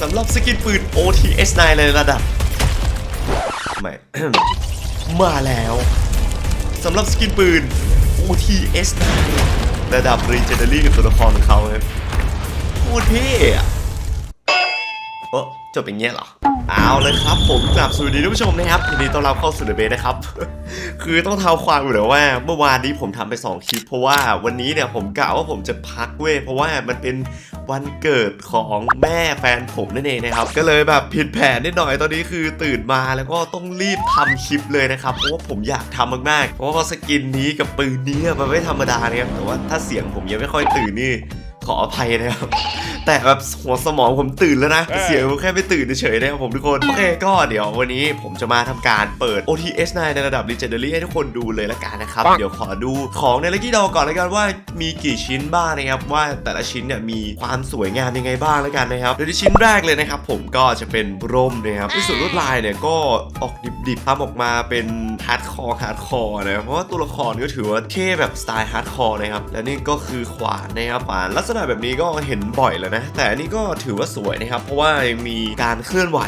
สำหรับสกินปืน OTS9 ในระดับไม่มาแล้วสำหรับสกินปืน OTS9 ระดับ Legendary กับตัวละครของเขาครับโคตรเท่อะ จบอย่างเงี้ยเหรอ เอาเลยครับ ผมกลับสวัสดีท่านผู้ชมนะครับยินดีต้อนรับเข้าสู่เดอะเบสนะครับ คือต้องเท้าความอยู่เลยว่าเมื่อวานนี้ผมทำไป 2 คลิป เพราะว่าวันนี้เนี่ยผมกะว่าผมจะพักเว้ยเพราะว่ามันเป็นวันเกิดของแม่แฟนผมนั่นเองนะครับ ก็เลยแบบผิดแผนนิดหน่อยตอนนี้คือตื่นมาแล้วก็ต้องรีบทำคลิปเลยนะครับเพราะว่าผมอยากทำมากๆเพราะว่าสกินนี้กับปืนนี้มันไม่ธรรมดานะครับแต่ว่าถ้าเสียงผมยังไม่ค่อยตื่นนี่ ขออภัยนะครับ แต่แบบหัวสมองผมตื่นแล้วนะ เสียงผมแค่ไม่ตื่นเฉยๆนะครับผมทุกคน โอเคก็เดี๋ยววันนี้ผมจะมาทำการเปิด OTS9 ในระดับ Legendary ให้ทุกคนดูเลยละกันนะครับ เดี๋ยวขอดูของในลักกี้ดอก่อนแล้วกันว่ามีกี่ชิ้นบ้างนะครับ ว่าแต่ละชิ้นเนี่ยมีความสวยงามยังไงบ้างแล้วกันนะครับโดยที่ชิ้นแรกเลยนะครับผมก็จะเป็นร่มนะครับที่ส่วนลวดลายเนี่ยก็ออกดิบ ๆทำออกมาเป็นฮาร์ดคอร์ฮาร์ดคอร์นะเพราะว่าตัวละครก็ถือว่าเท่แบบสไตล์ฮาร์ดคอร์นะครับและนี่ก็คือขวานนะครับขวานลักษณะแบบนี้ก็เห็นบ่อยแล้วนะ แต่อันนี้ก็ถือว่าสวยนะครับ เพราะว่ายังมีการเคลื่อนไหว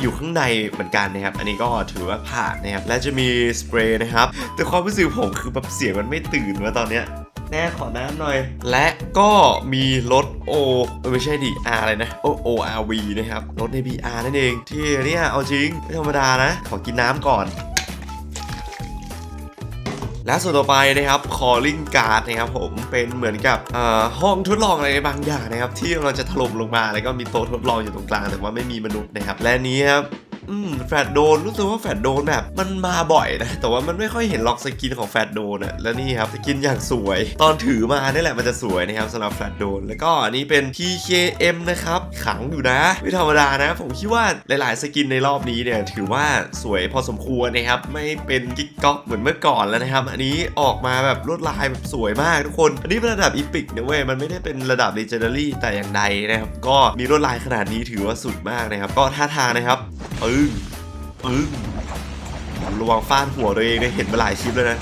อยู่ข้างในเหมือนกันนะครับ อันนี้ก็ถือว่าผ่านนะครับและจะมีสเปรย์นะครับแต่ความรู้สึกผมคือแบบเสียงมันไม่ตื่นว่าตอนเนี้ย แน่ขอน้ำหน่อย และก็มีรถโอไม่ใช่ดิ R อะไรนะ O O R V นะครับ รถใน BR นั่นเอง ที่เนี่ยเอาจริง ไม่ธรรมดานะ ขอกินน้ำก่อนและส่วนต่อไปนะครับ calling card นะครับผมเป็นเหมือนกับอ่อห้องทดลองอะไรบางอย่างนะครับ ที่กำลังจะถล่มลงมาแล้วก็มีโต๊ะทดลองอยู่ตรงกลางแต่ว่าไม่มีมนุษย์นะครับ และนี้ครับ อืมแฟดโดนรู้สึกว่าแฟดโดนแบบ มันมาบ่อยนะ แต่ว่ามันไม่ค่อยเห็นล็อกสกินของแฟดโดนอะและนี่ครับสกินอย่างสวย ตอนถือมานี่แหละมันจะสวยนะครับสำหรับแฟดโดน แล้วก็อันนี้เป็น PKM นะครับ ขังอยู่นะ ไม่ธรรมดานะ ผมคิดว่าหลายๆ สกินในรอบนี้เนี่ยถือว่าสวยพอสมควรนะครับ ไม่เป็นกิ๊กก๊อกเหมือนเมื่อก่อนแล้วนะครับ อันนี้ออกมาแบบลวดลายแบบสวยมากทุกคน อันนี้เป็นระดับอีพิกนะเว้ย มันไม่ได้เป็นระดับ Legendary แต่อย่างใดนะครับ ก็มีลวดลายขนาดนี้ถือว่าสุดมากนะครับ ก็ท่าทางนะครับ ปึ้งปึ้งระวังฟาดหัวตัวเองเนี่ยเห็นมาหลายคลิปแล้วนะ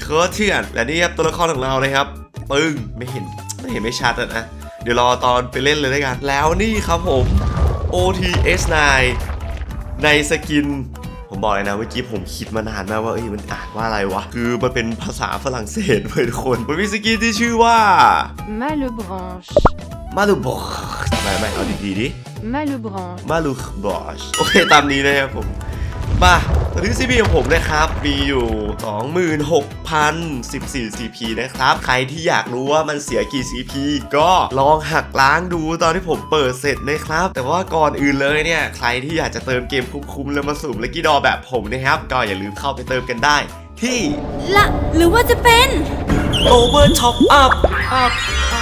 เคอร์เทียนและนี่ครับตัวละครของเรานะครับปึ้งไม่เห็นไม่เห็นไม่ชัดอะนะเดี๋ยวรอตอนไปเล่นเลยด้วยกัน แล้วนี่ครับผม OTS9 ในสกิน ผมบอกเลยนะเมื่อกี้ผมคิดมานานมากว่าเอ้ยมันอ่านว่าอะไรวะ คือมันเป็นภาษาฝรั่งเศสเว้ยทุกคน มันมีสกินที่ชื่อว่า Malebranche. มาลูบอ ไม่ไม่เอาดีๆดิ Malebranche. มาลูบอชโอเคตามนี้นะครับผมมาตอนนี้ CP ของผมนะครับ มีอยู่ 26,014 CP นะครับ ใครที่อยากรู้ว่ามันเสียกี่ CP ก็ลองหักล้างดูตอนที่ผมเปิดเสร็จนะครับ แต่ว่าก่อนอื่นเลยเนี่ย ใครที่อยากจะเติมเกมคุ้มๆแล้วมาสุ่มเลกี้ดอแบบผมนะครับ ก็อย่าลืมเข้าไปเติมกันได้ ที่ละหรือว่าจะเป็น Over Top Up Up Up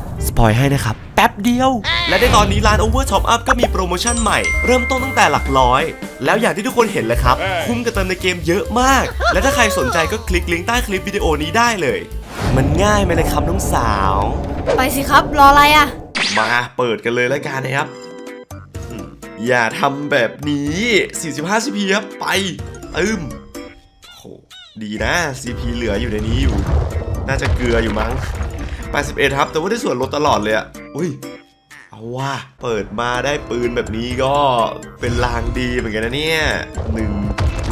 สปอยให้นะครับ แป๊บเดียว และในตอนนี้ร้าน Over Top Up ก็มีโปรโมชั่นใหม่ เริ่มต้นตั้งแต่หลักร้อย แล้วอย่างที่ทุกคนเห็นเลยครับ คุ้มกับเติมในเกมเยอะมาก และถ้าใครสนใจก็คลิกลิงก์ใต้คลิปวิดีโอนี้ได้เลย มันง่ายไหมเลยครับน้องสาว ไปสิครับ รออะไรอะ มาเปิดกันเลยแล้วกันนะครับอืมอย่าทำแบบนี้ 45 CP ครับไปอึมโหดีนะ CP เหลืออยู่ในนี้อยู่ น่าจะเกลืออยู่มั้ง 81ครับ แต่ว่าได้ส่วนลดตลอดเลยอะอุ้ย เอาว่าเปิดมาได้ปืนแบบนี้ก็เป็นลางดีเหมือนกันนะเนี่ย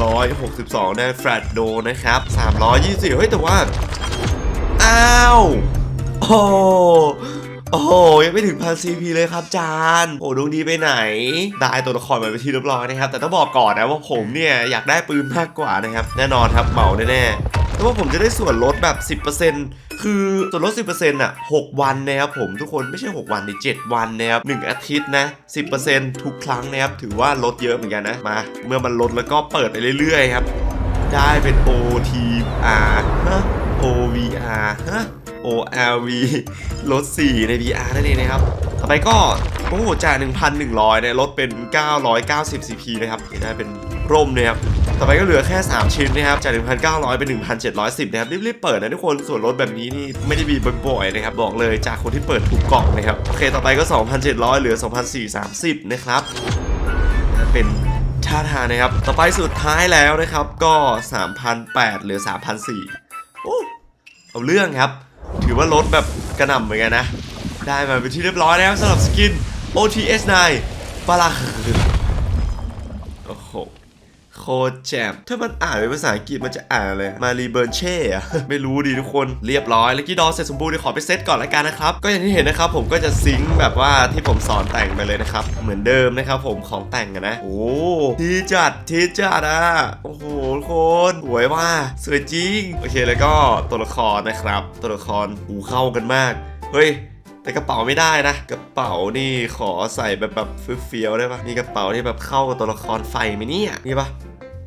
162ได้แฟลตโดนะครับ 320 เฮ้ย แต่ว่า อ้าว โอ้โอ้โหยังไม่ถึงพันซีพีเลยครับจานโอ้ดวงดีไปไหน ได้ตัวละครมาไปที่เรียบร้อยนะครับ แต่ต้องบอกก่อนนะว่าผมเนี่ย อยากได้ปืนมากกว่านะครับ แน่นอนครับเหมาแน่ๆ แต่ว่าผมจะได้ส่วนลดแบบ 10%คือส่วนลด 10%อะ6วันนะครับผมทุกคนไม่ใช่ 6 วันใน7วันนะครับ1อาทิตย์นะ 10%ทุกครั้งนะครับถือว่าลดเยอะเหมือนกันนะมา เมื่อมันลดแล้วก็เปิดไปเรื่อยๆครับ ได้เป็น OTR ฮะ OVR ฮะ OLV ลด 4 ใน VR นั่นเองนะครับ ต่อไปก็โอ้โหจาก 1,100เนี่ยลดเป็น 990 CP นะครับได้เป็น ร่มนะครับต่อไปก็เหลือแค่ 3 ชิ้นนะครับ จาก 1,900 เป็น 1,710 นะครับ รีบๆเปิดนะทุกคน ส่วนลดแบบนี้นี่ไม่ได้มีบ่อยๆนะครับ บอกเลยจากคนที่เปิดถูกกล่องนะครับ โอเค ต่อไปก็ 2,700 เหลือ 2,430 นะครับนั่นเป็นท่าทางนะครับ ต่อไปสุดท้ายแล้วนะครับ ก็ 3,800 เหลือ 3,400 โอ้ เอาเรื่องครับ ถือว่าลดแบบกระหน่ำเหมือนกันนะ ได้มาเป็นที่เรียบร้อยแล้วสำหรับสกิน OTS9 ปลาโอ้โห โคตรแจ่มถ้ามันอ่านเป็นภาษาอังกฤษมันจะอ่านอะไรมารีเบิร์นเช่อะไม่รู้ดีทุกคนเรียบร้อยแล้วกี้ดอเสร็จสมบูรณ์เดี๋ยวขอไปเซตก่อนละกันนะครับ ก็อย่างที่เห็นนะครับผมก็จะซิงค์แบบว่าที่ผมสอนแต่งไปเลยนะครับ เหมือนเดิมนะครับผมของแต่งนะ โอ้ทีจัดทีจัดอะโอ้โหทุกคนสวยว่าสวยจริง โอเคแล้วก็ตัวละครนะครับ ตัวละครหูเข้ากันมาก เฮ้ยแต่กระเป๋าไม่ได้นะ กระเป๋านี่ขอใส่แบบแบบเฟี้ยวๆได้ปะมีกระเป๋าที่แบบเข้ากับตัวละครไฟไหมเนี่ยนี่ปะ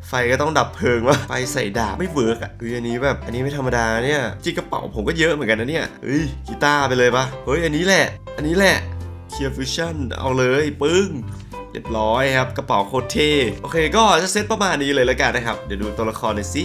ไฟก็ต้องดับเพลิงวะไฟใส่ดาบไม่เวิร์กอะเฮ้ยอันนี้แบบอันนี้ไม่ธรรมดาเนี่ยจริกระเป๋าผมก็เยอะเหมือนกันนะเนี่ยเฮ้ยกีตาร์ไปเลยปะเฮ้ยอันนี้แหละ อันนี้แหละเคียร์ฟิชชั่นเอาเลยปึ้งเรียบร้อยครับกระเป๋าโคตรเท่โอเคก็จะเซตประมาณนี้เลยแล้วกันนะครับ เดี๋ยวดูตัวละครหน่อยสิ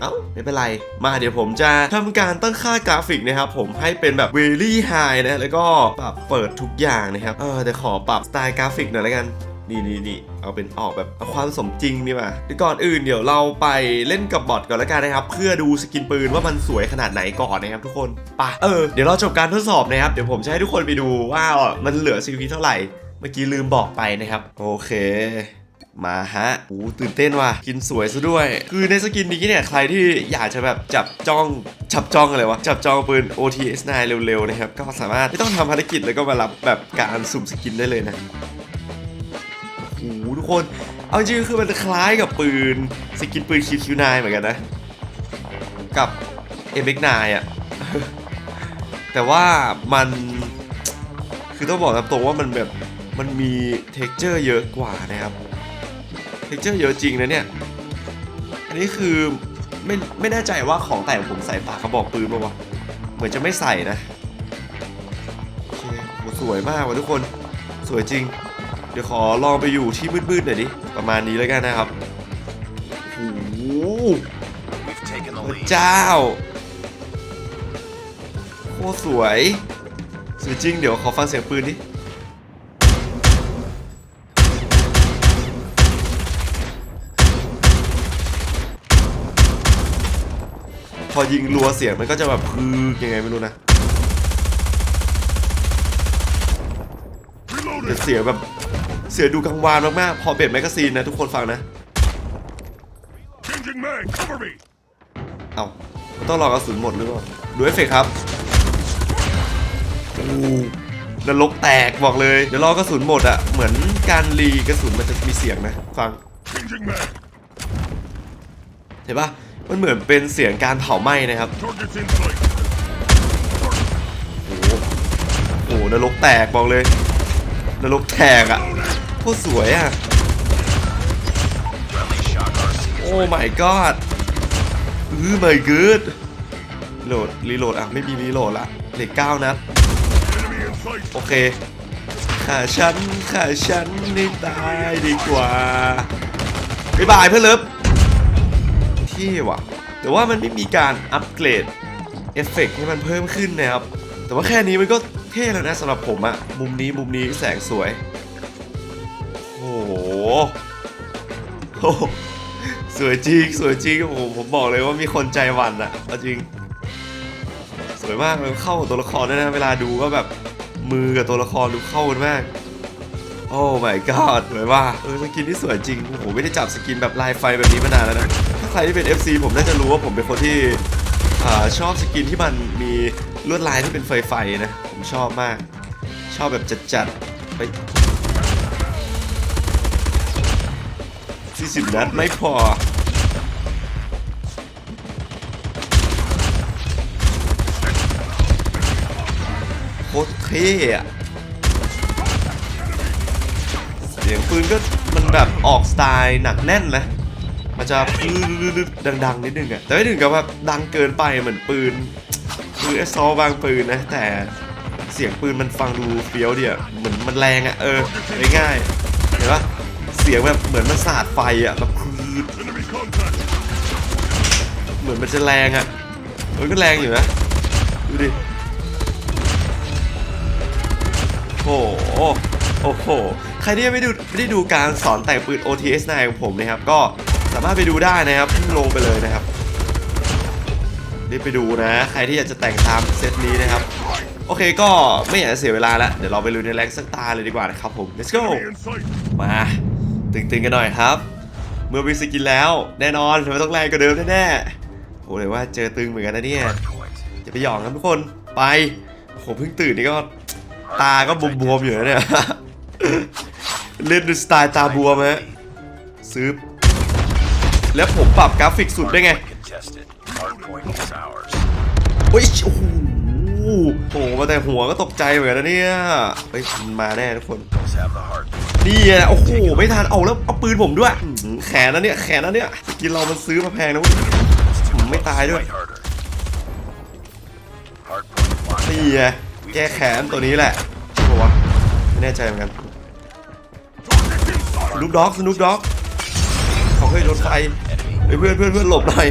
เอ้าไม่เป็นไร มาเดี๋ยวผมจะทำการตั้งค่ากราฟิกนะครับ ผมให้เป็นแบบ very high นะ แล้วก็ปรับเปิดทุกอย่างนะครับ เออแต่ขอปรับสไตล์กราฟิกหน่อยแล้วกัน นี่นี่นี่เอาเป็นออกแบบเอาความสมจริงดีกว่าก่อนอื่นเดี๋ยวเราไปเล่นกับบอทก่อนแล้วกันนะครับ เพื่อดูสกินปืนว่ามันสวยขนาดไหนก่อนนะครับทุกคนไปะเออเดี๋ยวเราจบการทดสอบนะครับเดี๋ยวผมจะให้ทุกคนไปดูว่ามันเหลือ CP เท่าไหร่ เมื่อกี้ลืมบอกไปนะครับ โอเคมาฮะโอ้ตื่นเต้นว่ะ กินสวยซะด้วย คือในสกินนี้เนี่ย ใครที่อยากจะแบบจับจ้อง จับจ้องอะไรวะ จับจ้องปืน OTS9 เร็วๆนะครับ ก็สามารถไม่ต้องทำภารกิจแล้วก็มารับแบบการสุ่มสกินได้เลยนะ ทุกคน เอาจริงคือมันคล้ายกับปืนสกินปืน QQ9 เหมือนกันนะ กับ MX9 อะ แต่ว่ามันคือต้องบอกตามตรงว่ามันแบบมันมีเท็กเจอร์เยอะกว่านะครับเท็กเจอร์เยอะจริงนะเนี่ย อันนี้คือไม่ไม่แน่ใจว่าของแต่งผมใส่ปากกระบอกปืนป่าวะเหมือนจะไม่ใส่นะโอเคสวยมากว่ะทุกคนสวยจริง ดี๋ยวขอลองไปอยู่ที่มืดๆหน่อยดิประมาณนี้แล้วกันนะครับโอ้โหพระเจ้าโคตรสวยสวยจริงเดี๋ยวขอฟังเสียงปืนดิพอยิงรัวเสียงมันก็จะแบบคือยังไงไม่รู้นะเสียงแบบ เสียงดูกังวานมากๆ พอเปลี่ยนแมกกาซีนนะทุกคนฟังนะ Changing mag, cover me! เอา ต้องรอกระสุนหมดหรือเปล่า ดูเอฟเฟกต์ครับโอ้นรกแตกบอกเลย เดี๋ยวรอกระสุนหมดอะเหมือนการรีกระสุนมันจะมีเสียงนะ ฟัง Changing mag! เห็นปะมันเหมือนเป็นเสียงการเผาไหม้นะครับ Target's in sight! โอ้โหโอ้โหนรกแตกบอกเลย นรกแตกอะโคตรสวยอะโอ้ my god อือ my god โหลด รีโหลดอะ ไม่มีรีโหลดละเหล็กเก้านัด โอเคข่าฉันข่าฉันนี่ตายดีกว่าบ๊ายบายเพื่อนเลิฟเที่ว่ะ แต่ว่ามันไม่มีการอัปเกรดเอฟเฟกต์ให้มันเพิ่มขึ้นนะครับ แต่ว่าแค่นี้มันก็ ท่แล้วนะสำหรับผมอะมุมนี้มุมนี้แสงสวย โอ้โหสวยจริงสวยจริงโอ้โหผมบอกเลยว่ามีคนใจหวันอะจริง สวยมากเลยเข้าตัวละครด้วยนะเวลาดูก็แบบมือกับตัวละครดูเข้ากันมากโอ้ my god สวยว่าเออสกินที่สวยจริงโอ้โหไม่ได้จับสกินแบบลายไฟแบบนี้มานานแล้วนะ ถ้าใครที่เป็น FC ผมน่าจะรู้ว่าผมเป็นคนที่อชอบสกินที่มันมี ลวดลายที่เป็นไฟไฟๆนะ ผมชอบมาก ชอบแบบจัดๆไปสี่สิบนัดไม่พอ โคตรเท่อะเสียงปืนก็มันแบบออกสไตล์หนักแน่นนะมันจะดดังๆนิดนึงอะแต่ไม่ถึงกับแบบดังเกินไปเหมือนปืน ปืนเอสซอบางปืนนะ แต่เสียงปืนมันฟังดูเฟี้ยวเดีอะเหมือนมันแรงอะเออง่ายๆเห็นปะเสียงแบบเหมือนมันสาดไฟอะแบบครืด Enemy contact. เหมือนมันจะแรงอะมันก็แรงอยู่นะดูดิโอ้โหโอ้โห ใครที่ไม่ดูไม่ได้ดูการสอนแต่งปืน OTS9 ของผมนะครับ ก็สามารถไปดูได้นะครับลงไปเลยนะครับ รีบไปดูนะใครที่อยากจะแต่งตามเซตนี้นะครับ โอเคก็ไม่อยากจะเสียเวลาแล้ว เดี๋ยวเราไปลุยในแรงสักตาเลยดีกว่านะครับผม let's go มาตึงๆกันหน่อยครับ เมื่อมีสกินแล้วแน่นอนมันต้องแรงกว่าเดิมแน่ๆโหเลยว่าเจอตึงเหมือนกันนะเนี่ยอย่าไปหยองครับทุกคนไปโหเพิ่งตื่นนี่ก็ตาก็บวมๆอยู่นะเนี่ยเล่นด้วยสไตล์ตาบวมฮะซื้อแล้วผมปรับกราฟิกสุดได้ไง เฮ้ยโอ้โหโผล่มาแต่หัวก็ตกใจเหมือนกันนะเนี่ยเฮ้ยมันมาแน่ทุกคนนี่ไงโอ้โหไม่ทันเอาแล้วเอาปืนผมด้วย แขนนะเนี่ยแขนนะเนี่ยกินเรามันซื้อมาแพงนะเว้ยผมไม่ตายด้วยนี่ไงแก้แขนตัวนี้แหละใช่ปะวะไม่แน่ใจเหมือนกันสนุปด็อกสนุปด็อกเขาเคยโดนไฟเฮ้ยเพื่อนเพื่อนเพื่อนหลบหน่อย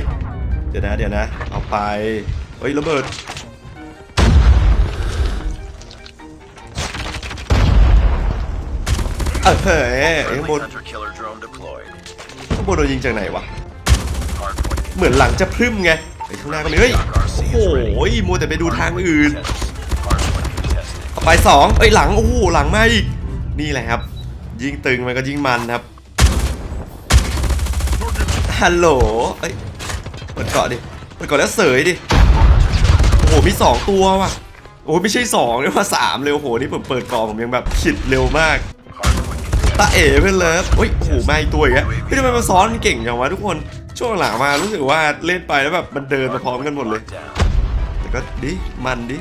ดี๋ยวนะเดี๋ยวนะ เอาไป เฮ้ยระเบิด เออเฮ้ยข้างบนข้างบนโดนยิงจากไหนวะ เหมือนหลังจะพรึมไงไปข้างหน้าก็มีเฮ้ย โอ้โหมัวแต่ไปดูทางอื่นต่อไปสองเอ้ยหลัง โอ้โหหลังมาอีก นี่แหละครับ ยิงตึงมันก็ยิงมันครับ ฮัลโหลเอ้ย เปิดเกาะดิ เปิดเกาะแล้วเสยดิ โอ้โห มีสองตัวว่ะ โอ้โหไม่ใช่สองเรียกว่าสามเลยโอ้โห นี่ผมเปิดเกาะผมยังแบบขิดเร็วมากตาเอ๋เพื่อนเลิฟเฮ้ยโอ้โหมาอีกตัวอีกแล้วเฮ้ยทำไมมันซ้อนเก่งจังวะทุกคน ช่วงหลังมารู้สึกว่าเล่นไปแล้วแบบมันเดินมาพร้อมกันหมดเลย แต่ก็ดิ มันดิ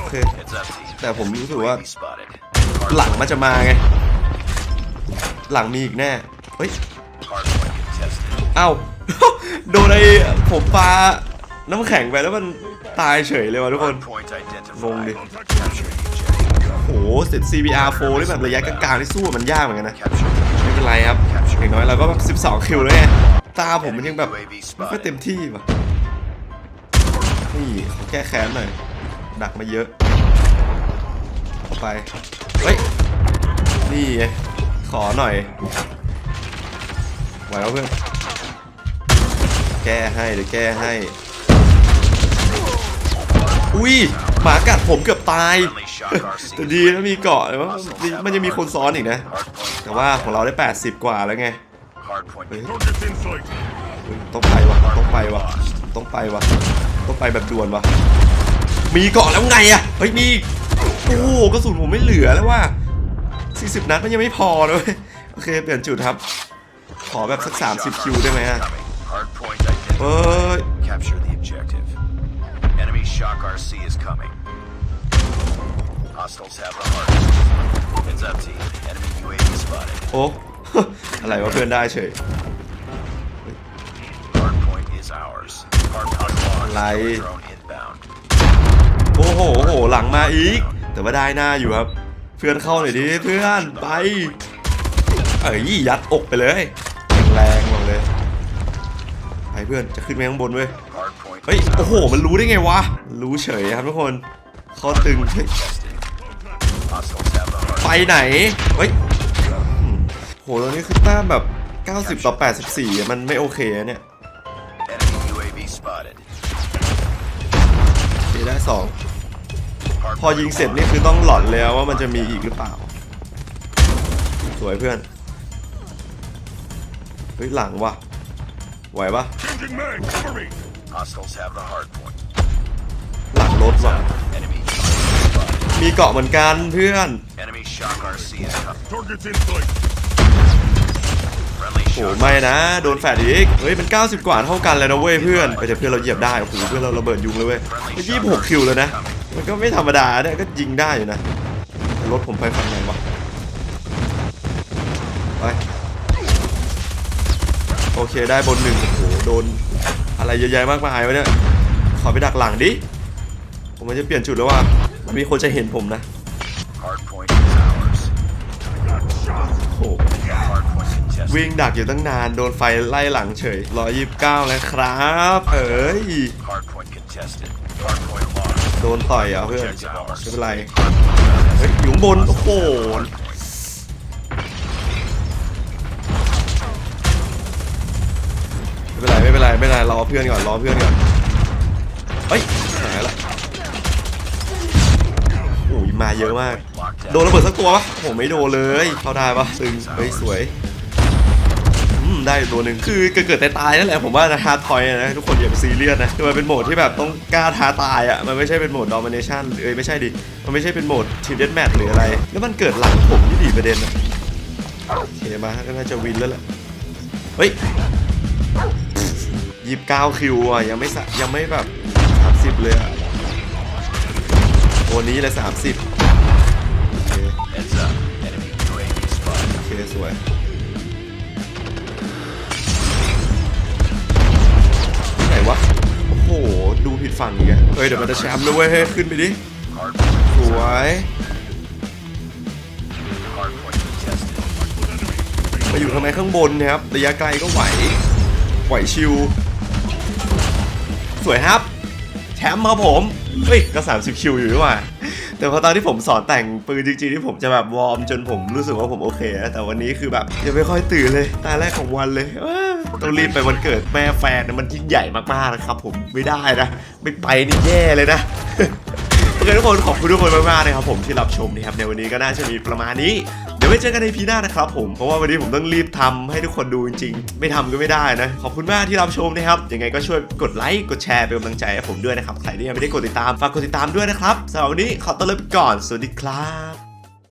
โอเคแต่ผมรู้สึกว่า หลังมันจะมาไง หลังมีอีกแน่ เฮ้ยเอ้าโดนไอ้ผมปลาน้ำแข็งไปแล้วมันตายเฉยเลยว่ะทุกคนงงดิโอ้โหเสร็จ CBR 4 นี่แบบระยะกลางๆที่สู้มันยากเหมือนกันนะ ไม่เป็นไรครับอย่างน้อยเราก็แบบ 12 คิวแล้วไงตาผมมันยังแบบไม่ค่อยเต็มที่ว่ะนี่ขอแก้แค้นหน่อย ดักมาเยอะเข้าไป เฮ้ย นี่ไงขอหน่อย ไหวแล้วเพื่อน แก้ให้เดี๋ยวแก้ให้ อุ้ยหมากัดผมเกือบตาย Friendly shock RC. แต่ดีนะมีเกาะแต่ว่ามันจะมีคนซ้อนอีกนะ Hardpoint แต่ว่าของเราได้ 80 กว่าแล้วไง Hardpoint เฮ้ย Targets in sight. เฮ้ยต้องไปวะต้องไปวะต้องไปวะต้องไปแบบด่วนวะมีเกาะแล้วไงอะเฮ้ยมีโอ้โหกระสุนผมไม่เหลือแล้วว่า40 นัดมันยังไม่พอเลยโอเค เปลี่ยนจุดครับ ขอแบบสัก 30 คิวได้ไหมอะ Coming. Hardpoint เอ้ identified. ย Capture the objective. Enemy shock RC is coming. Hostiles have the hard. Heads up, team. Enemy UAV spotted. โอ้ อะไรวะเพื่อนได้เฉย Hardpoint is ours. Hardpoint lost. Lại. Killer drone inbound. โอ้โหโอ้โหหลังมาอีก แต่ว่าได้หน้าอยู่ครับ เพื่อนเข้าหน่อยดิเพื่อนไป เอ้ยยัดอกไปเลยแรงๆบอกเลยไปเพื่อนจะขึ้นไปข้างบนเว้ยเฮ้ยโอ้โห มันรู้ได้ไงวะ รู้เฉยครับทุกคนเขาตึงไปไหนเฮ้ยอืมโหตรงนี้คือต้มแบบ 90 ต่อ 84 มันไม่โอเคเนี่ยได้สองพอยิงเสร็จนี่คือต้องหลอนแล้วว่ามันจะมีอีกหรือเปล่า สวยเพื่อน เฮ้ยหลังว่ะไหวปะ Changing mag. Cover me. Hostiles have the hard point. หลังรถว่ะ Enemy spotted. มีเกาะเหมือนกันเพื่อน Enemy shock RC is coming. Targets in sight. Friendly โอ้ shock. ไม่นะ โดนแฟดอีก เฮ้ย มัน 90 กว่าเท่ากันเลยนะเว้ยเพื่อนไปแต่เพื่อนเราเหยียบได้ โอ้โห เพื่อนเราระเบิดยุงเลยเว้ยยี่สิบหกคิวเลยนะ มันก็ไม่ธรรมดาเนี่ย ก็ยิงได้อยู่นะแต่รถผมไปฝั่งไหนวะ ไป โอเคได้บนหนึ่งโอ้โหโดนอะไรเยอะแยะมากมายวะเนี่ยขอไปดักหลังดิผมมันจะเปลี่ยนจุดแล้วว่ามันมีคนจะเห็นผมนะ Hard point is ours. contested. วิ่งดักอยู่ตั้งนานโดนไฟไล่หลังเฉย129แล้วครับ เอ้ย Hardpoint contested. Hardpoint lost. โดนต่อยอะเพื่อนไม่เป็นไรเฮ้ยอยู่ข้างบนโอ้โห ไม่เป็นไรอเพื่อนก่อนรอเพื่อนก่อนเฮ้ยหายละโอ้ยมาเยอะมาก โดนระเบิดสักตัวปะผมไม่โดนเลย เข้าได้ปะตึงเฮ้ยสวยอืมได้ตัวหนึ่งคือเกิดเกิดตายๆนั่นแหละผมว่านะฮาร์ดทอยนะทุกคนอย่าไปซีเรียสนะคือมันเป็นโหมดที่แบบต้องกล้าท้าตายอะมันไม่ใช่เป็นโหมดดอมิเนชันเอ้ยไม่ใช่ดิมันไม่ใช่เป็นโหมดทีมเดนแมทหรืออะไร แล้วมันเกิดหลังผมที่ดีประเด็นอะโอเคมาก็น่าจะวินแล้วแหละเฮ้ย ยี่สิบเก้าคิวอะยังไม่สยังไม่แบบสามสิบเลยอะตัวนี้เลยสามสิบโอเคโอเคสวยไหนวะโอ้โหดูผิดฝั่งอีกอะเฮ้ยเดี๋ยวมันจะแชมป์แล้วเว้ยเฮ้ขึ้นไปดิสวย Hardpoint contested. มาอยู่ทำไมข้างบนเนะครับระยะไกลก็ไหวไหวชิว สวยครับ แชมป์ครับผม เฮ้ย ก็ 30 คิวอยู่ด้วยว่ะแต่พอตอนที่ผมสอนแต่งปืนจริงๆที่ผมจะแบบวอร์มจนผมรู้สึกว่าผมโอเคนะแต่วันนี้คือแบบยังไม่ค่อยตื่นเลย ตาแรกของวันเลยต้องรีบไปวันเกิดแม่แฟนนะมันยิ่งใหญ่มากๆนะครับผมไม่ได้นะ ไม่ไปนี่แย่เลยนะโอเคทุกคนขอบคุณทุกคนมากๆนะครับผมที่รับชมนะครับในวันนี้ก็น่าจะมีประมาณนี้ ดี๋ยวไว้เจอกันในพีหน้านะครับผม เพราะว่าวันนี้ผมต้องรีบทำให้ทุกคนดูจริงๆ ไม่ทำก็ไม่ได้นะ ขอบคุณมากที่รับชมนะครับ ยังไงก็ช่วยกดไลค์ กดแชร์เป็นกำลังใจให้ผมด้วยนะครับ ใครที่ยังไม่ได้กดติดตาม ฝากกดติดตามด้วยนะครับสำหรับวันนี้ขอตัวลาไปก่อน สวัสดีครับ